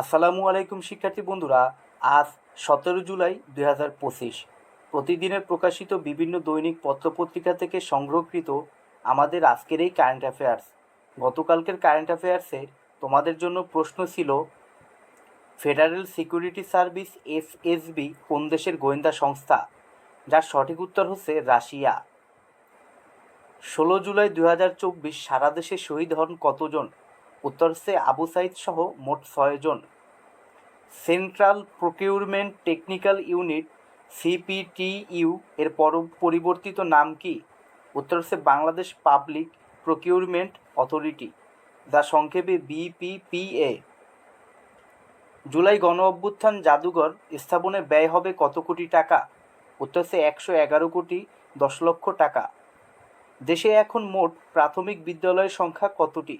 আসসালামু আলাইকুম শিক্ষার্থী বন্ধুরা, আজ সতেরো জুলাই দুই হাজার পঁচিশ। প্রতিদিনের প্রকাশিত বিভিন্ন দৈনিক পত্রপত্রিকা থেকে সংগ্রহকৃত আমাদের আজকের এই কারেন্ট অ্যাফেয়ার্স গতকালকের কারেন্ট অ্যাফেয়ার্সে তোমাদের জন্য প্রশ্ন ছিল ফেডারেল সিকিউরিটি সার্ভিস এফএসবি কোন দেশের গোয়েন্দা সংস্থা? যার সঠিক উত্তর হচ্ছে রাশিয়া। ষোলো জুলাই দু হাজার চব্বিশ সারা দেশে শহীদ হন কতজন? উত্তর হচ্ছে আবু সাইদ সহ মোট ছয়জন central procurement technical unit, CPTU, এর পর পরিবর্তিত নাম কি? উত্তর বাংলাদেশ পাবলিক প্রকিউরমেন্ট অথরিটি, যা সংক্ষেপে বিপিপিএ। জুলাই গণ অভ্যুত্থান জাদুঘর স্থাপনে ব্যয় হবে কত কোটি টাকা? উত্তর হচ্ছে একশো এগারো কোটি দশ লক্ষ টাকা। দেশে এখন মোট প্রাথমিক বিদ্যালয়ের সংখ্যা কতটি?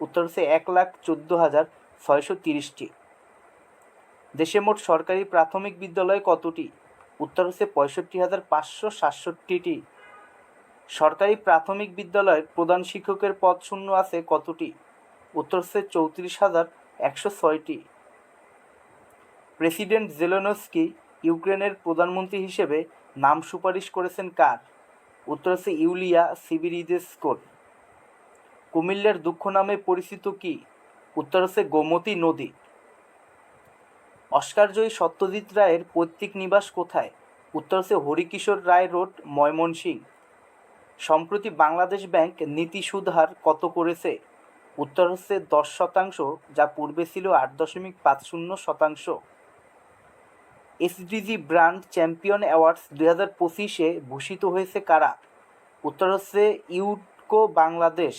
উত্তর এক লাখ চোদ্দ হাজার ছয়শো তিরিশটি। দেশে মোট সরকারি প্রাথমিক বিদ্যালয় কতটি? উত্তর হচ্ছে পঁয়ষট্টি হাজার পাঁচশো সাতষট্টিটি। সরকারি প্রাথমিক বিদ্যালয়ের প্রধান শিক্ষকের পদ শূন্য আছে কতটি? উত্তর চৌত্রিশ হাজার একশো ছয়টি। প্রেসিডেন্ট জেলেনস্কি ইউক্রেনের প্রধানমন্ত্রী হিসেবে নাম সুপারিশ করেছেন কার? উত্তর হচ্ছে ইউলিয়া সিবিরিদেস্কোর কুমিল্লার দুঃখ নামে পরিচিত কি? উত্তর হচ্ছে গোমতী নদী। অস্কারজয়ী সত্যজিৎ রায়ের পৈতৃক নিবাস কোথায়? উত্তর হচ্ছে হরিকিশোর রায় রোড, ময়মনসিং। সম্প্রতি বাংলাদেশ ব্যাংক নীতি সুদ হার কত করেছে? উত্তর হচ্ছে দশ শতাংশ, যা পূর্বে ছিল আট দশমিক পাঁচ শূন্য শতাংশ। এসডিজি ব্র্যান্ড চ্যাম্পিয়ন অ্যাওয়ার্ডস দুই হাজার পঁচিশে ভূষিত হয়েছে কারা? উত্তর হচ্ছে ইউডকো বাংলাদেশ।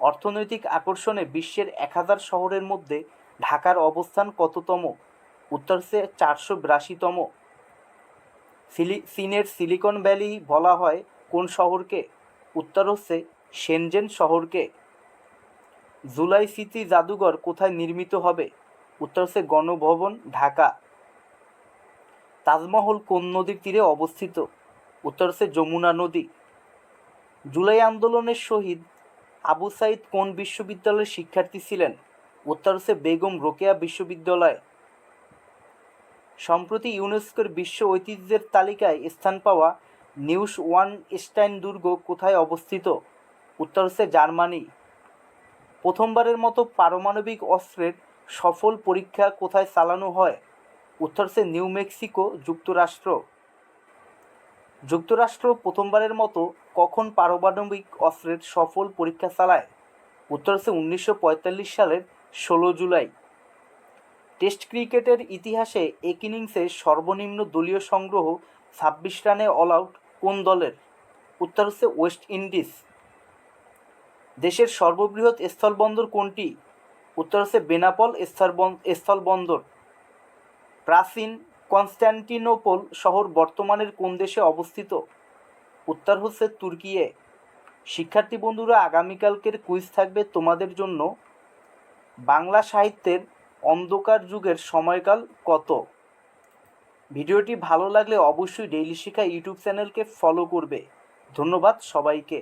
অর্থনৈতিক আকর্ষণে বিশ্বের এক হাজার শহরের মধ্যে ঢাকার অবস্থান কততম? উত্তর হচ্ছে চারশো বিরাশিতম। সিলি চীনের সিলিকন ভ্যালি বলা হয় কোন শহরকে? উত্তর হচ্ছে সেনজেন শহরকে। জুলাই স্মৃতি জাদুঘর কোথায় নির্মিত হবে? উত্তর হচ্ছে গণভবন, ঢাকা। তাজমহল কোন নদীর তীরে অবস্থিত? উত্তর হচ্ছে যমুনা নদী। জুলাই আন্দোলনের শহীদ আবু সাইদ কোন বিশ্ববিদ্যালয়ের শিক্ষার্থী ছিলেন? উত্তর হচ্ছে বেগম রোকেয়া বিশ্ববিদ্যালয়। সম্প্রতি ইউনেস্কোর বিশ্ব ঐতিহ্যের তালিকায় স্থান পাওয়া নিউস ওয়ান স্টাইন দুর্গ কোথায় অবস্থিত? উত্তর হচ্ছে জার্মানি। প্রথমবারের মতো পারমাণবিক অস্ত্রের সফল পরীক্ষা কোথায় চালানো হয়? উত্তর হচ্ছে নিউ মেক্সিকো যুক্তরাষ্ট্র। যুক্তরাষ্ট্র প্রথমবারের মতো কখন পারমাণবিক অস্ত্রের সফল পরীক্ষা চালায়? উত্তর হচ্ছে উনিশশো সালের ষোলো জুলাই। টেস্ট ক্রিকেটের ইতিহাসে এক ইনিংসে সর্বনিম্ন দলীয় সংগ্রহ ছাব্বিশ রানে অল আউট কোন দলের? উত্তর হচ্ছে ওয়েস্ট ইন্ডিজ। দেশের সর্ববৃহৎ স্থলবন্দর কোনটি? উত্তর হচ্ছে বেনাপল স্থল স্থলবন্দর। প্রাচীন কনস্ট্যান্টিনোপল শহর বর্তমানের কোন দেশে অবস্থিত? উত্তর হচ্ছে তুর্কিয়ে। শিক্ষার্থী বন্ধুরা, আগামীকালকের কুইজ থাকবে তোমাদের জন্য। বাংলা সাহিত্যের অন্ধকার যুগের সময়কাল কত? ভিডিওটি ভালো লাগলে অবশ্যই ডেইলি শিক্ষা ইউটিউব চ্যানেলকে ফলো করবে। ধন্যবাদ সবাইকে।